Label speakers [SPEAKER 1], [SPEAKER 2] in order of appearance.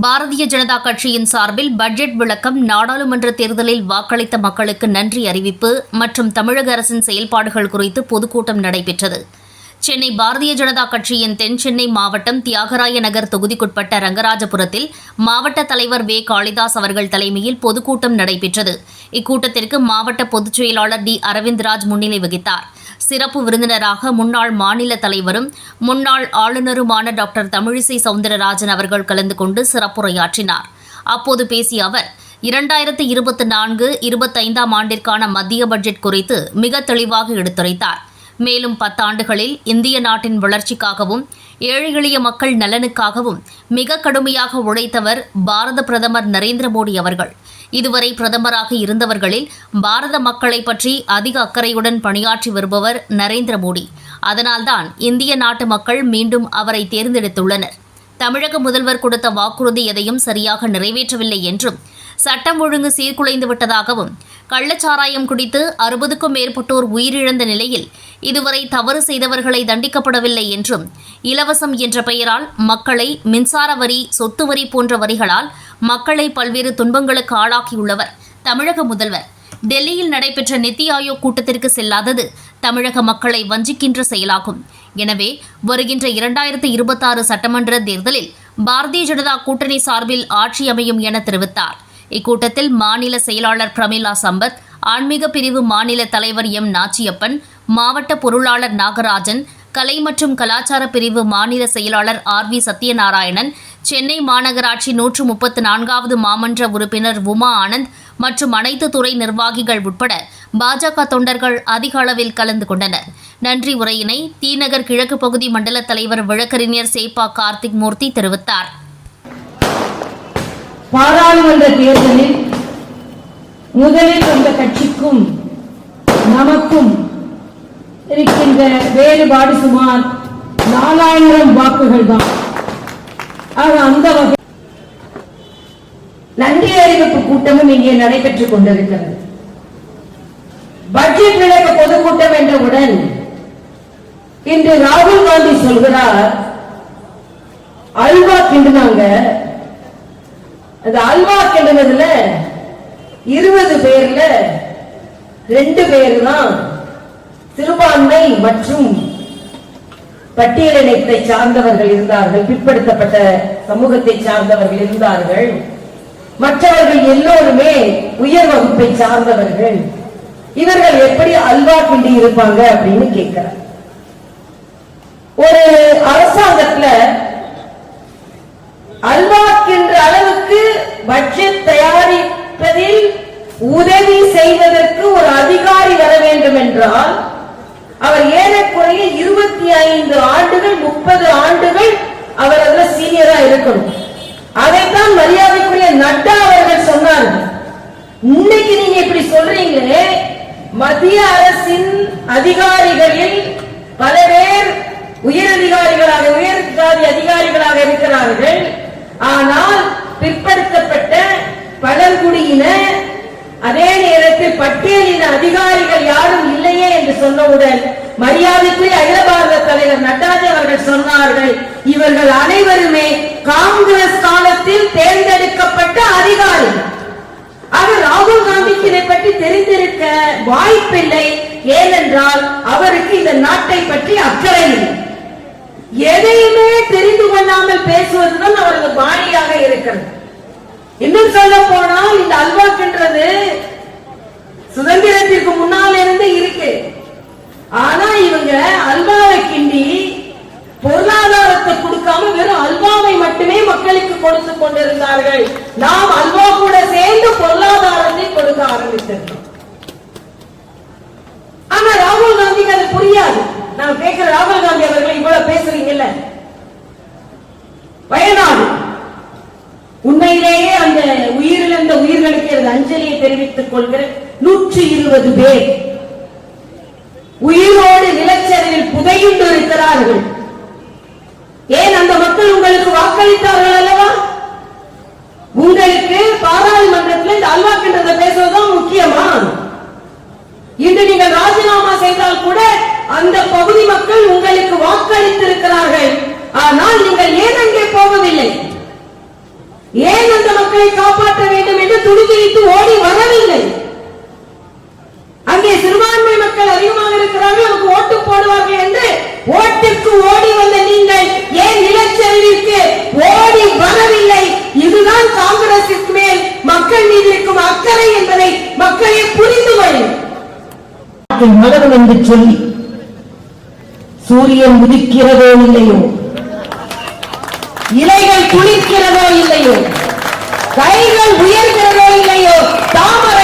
[SPEAKER 1] பாரதிய ஜனதா கட்சியின் சார்பில் பட்ஜெட் விளக்கம் நாடாளுமன்ற தேர்தலில் வாக்களித்த மக்களுக்கு நன்றி அறிவிப்பு மற்றும் தமிழக அரசின் செயல்பாடுகள் குறித்து பொதுக்கூட்டம் நடைபெற்றது. சென்னை பாரதிய ஜனதா கட்சியின் தென் சென்னை மாவட்டம் தியாகராய நகர் தொகுதிக்குட்பட்ட ரங்கராஜபுரத்தில் மாவட்ட தலைவர் வே. காளிதாஸ் அவர்கள் தலைமையில் பொதுக்கூட்டம் நடைபெற்றது. இக்கூட்டத்திற்கு மாவட்ட பொதுச் செயலாளர் டி. அரவிந்த்ராஜ் முன்னிலை வகித்தார். சிறப்பு விருந்தினராக முன்னாள் மாநில தலைவரும் முன்னாள் ஆளுநருமான டாக்டர் தமிழிசை சவுந்தரராஜன் அவர்கள் கலந்து கொண்டு சிறப்புரையாற்றினார். அப்போது பேசிய அவர் இரண்டாயிரத்து இருபத்தி நான்கு இருபத்தைந்தாம் ஆண்டிற்கான மத்திய பட்ஜெட் குறித்து மிக தெளிவாக எடுத்துரைத்தார். மேலும் பத்தாண்டுகளில் இந்திய நாட்டின் வளர்ச்சிக்காகவும் ஏழை எளிய மக்கள் நலனுக்காகவும் மிக கடுமையாக உழைத்தவர் பாரத பிரதமர் நரேந்திர மோடி அவர்கள். இதுவரை பிரதமராக இருந்தவர்களில் பாரத மக்களை பற்றி அதிக அக்கறையுடன் பணியாற்றி வருபவர் நரேந்திர மோடி. அதனால்தான் இந்திய நாட்டு மக்கள் மீண்டும் அவரை தேர்ந்தெடுத்துள்ளனர். தமிழக முதல்வர் கொடுத்த வாக்குறுதி எதையும் சரியாக நிறைவேற்றவில்லை என்றும் சட்டம் ஒழுங்கு சீர்குலைந்து விட்டதாகவும் கள்ளச்சாராயம் குடித்து அறுபதுக்கும் மேற்பட்டோர் உயிரிழந்த நிலையில் இதுவரை தவறு செய்தவர்களை தண்டிக்கப்படவில்லை என்றும் இலவசம் என்ற பெயரால் மக்களை மின்சார வரி சொத்து வரி போன்ற வரிகளால் மக்களை பல்வேறு துன்பங்களுக்கு ஆளாக்கியுள்ளவர் தமிழக முதல்வர். டெல்லியில் நடைபெற்ற நித்தி ஆயோக் கூட்டத்திற்கு செல்லாதது தமிழக மக்களை வஞ்சிக்கின்ற செயலாகும். எனவே வருகின்ற இரண்டாயிரத்து இருபத்தாறு சட்டமன்ற தேர்தலில் பாரதிய ஜனதா கூட்டணி சார்பில் ஆட்சி அமையும் என தெரிவித்தார். இக்கூட்டத்தில் மாநில செயலாளர் பிரமிளா சம்பத் ஆன்மீக பிரிவு மாநில தலைவர் எம் நாச்சியப்பன் மாவட்ட பொருளாளர் நாகராஜன் கலை மற்றும் கலாச்சார பிரிவு மாநில செயலாளர் ஆர் வி சத்யநாராயணன் சென்னை மாநகராட்சி நூற்று முப்பத்து நான்காவது மாமன்ற உறுப்பினர் உமா ஆனந்த் மற்றும் அனைத்து துறை நிர்வாகிகள் உட்பட பாஜக தொண்டர்கள் அதிக அளவில் கலந்து கொண்டனர். நன்றி உரையினை தீநகர் கிழக்கு பகுதி மண்டல தலைவர் வழக்கறிஞர் சேப்பா கார்த்திக் மூர்த்தி தெரிவித்தார்.
[SPEAKER 2] பாராளுமன்ற தேர்தலில் முதலில் வந்த கட்சிக்கும் நமக்கும் இருக்கின்ற வேறுபாடு சுமார் நாலாயிரம் வாக்குகள் தான். ஆக அந்த வகை நன்றி அறிவிப்பு கூட்டமும் இங்கே நடைபெற்றுக் கொண்டிருக்கிறது. பட்ஜெட் விளக்க பொதுக்கூட்டம் என்றவுடன் இன்று ராகுல் காந்தி சொல்கிறார் அல்வா கிண்டுனாங்க அந்த அல்வா கிண்டுனதுல இருபது பேர்ல ரெண்டு பேர் தான் சிறுபான்மை மற்றும் பட்டியலினத்தை சார்ந்தவர்கள் இருந்தார்கள் பிற்படுத்தப்பட்ட சமூகத்தை சார்ந்தவர்கள் இருந்தார்கள். மற்றவர்கள் எல்லோருமே உயர் வகுப்பை சார்ந்தவர்கள். இவர்கள் எப்படி அல்வா கிண்டி இருப்பாங்க அப்படின்னு கேட்கிறார். ஒரு அரசாங்கத்துல அல்வா அளவுக்கு பட்ஜெட் தயாரிப்பதில் உதவி செய்வதற்கு ஒரு அதிகாரி வர வேண்டும் என்றால் அவர் ஏறக்குறைய இருபத்தி ஐந்து ஆண்டுகள் முப்பது ஆண்டுகள் அவர் அதுல சீனியரா இருக்கணும். அதைத்தான் மரியாதைக்குரிய நட்டா அவர்கள் சொன்னார்கள் இன்னைக்கு நீங்க இப்படி சொல்றீங்களே மத்திய அரசின் அதிகாரிகளில் பல பேர் உயர் அதிகாரிகளாக உயர் ஜாதி அதிகாரிகளாக இருக்கிறார்கள். ஆனால் பிற்படுத்தப்பட்ட பழங்குடியின அதே நேரத்தில் பட்டியலின அதிகாரிகள் யாரும் இல்லையே என்று சொன்னவுடன் மரியாதைக்குரிய அகில பாரத தலைவர் நட்டாஜி அவர்கள் சொன்னார்கள் இவர்கள் அனைவருமே காங்கிரஸ் காலத்தில் தேர்ந்தெடுக்கப்பட்ட அதிகாரிகள் ஆக ராகுல் காந்திக்கு இதை பற்றி தெரிந்திருக்க வாய்ப்பில்லை. ஏனென்றால் அவருக்கு இந்த நாட்டை பற்றி அக்கறை இல்லை. எதையுமே தெரிந்து கொள்ளாமல் பேசுவதுதான் அவரது பாணியாக இருக்கிறது. இன்னும் சொல்ல போனால் இந்த அல்வாக்குன்றது சுதந்திரத்திற்கு முன்னால் இருந்து இருக்கு. ஆனா இவங்க அல்வாவை கிண்டி பொருளாதாரத்தை கொடுக்காம வெறும் அல்வாவை மட்டுமே மக்களுக்கு கொடுத்து கொண்டிருந்தார்கள். நாம் அல்வா கூட சேர்ந்து பொருளாதாரத்தை கொடுக்க ஆரம்பித்திருக்கோம் ஆனா ராகுல் காந்திக்கு அது புரியாது. நான் கேட்கிற ராகுல் காந்தி அவர்கள் இவ்வளவு பேசுறீங்கல்ல? வயநாடு. உண்மையிலேயே உயிரிழந்த உயிர்களுக்கு எனது அஞ்சலியை தெரிவித்துக் கொள்கிற நூற்றி இருபது பேர் உயிரோடு நிலச்சரிவில் புதையுண்டு இருக்கிறார்கள். ஏன் அந்த மக்கள் உங்களுக்கு வாக்களித்தார்கள் அல்லவா? உங்களுக்கு பாராளுமன்றத்தில் இந்த அல்வாக்கின்றத பேசுவதுதான் முக்கியமா? இன்று நீங்கள் ராஜினாமா செய்தால் கூட அந்த பகுதி மக்கள் உங்களுக்கு வாக்களித்திருக்கிறார்கள். ஆனால் நீங்கள் ஏன் அங்கே போவதில்லை? ஏன் அந்த மக்களை காப்பாற்ற வேண்டும் துடிதுடித்து ஓடி வரவில்லை. அங்கே சிறுபான்மை மக்கள் அதிகமாக இருக்கிறார்கள் நமக்கு ஓட்டு போடுவார்கள் என்று ஓட்டிற்கு ஓடி வந்த நீங்கள் ஏன் நிலச்சரிவிற்கு ஓடி வரவில்லை? இதுதான் காங்கிரசிற்கு மேல் மக்கள் மீது இருக்கும் அக்கறை என்பதை மக்களே புரிந்து கொள்ளும்
[SPEAKER 3] மலரும் என்று சொல்லி சூரியன் உதிக்கிறதோ இல்லையோ? இலைகள் குளிக்கிறதோ இல்லையோ? கைகள் உயர்கிறதோ இல்லையோ தாமரை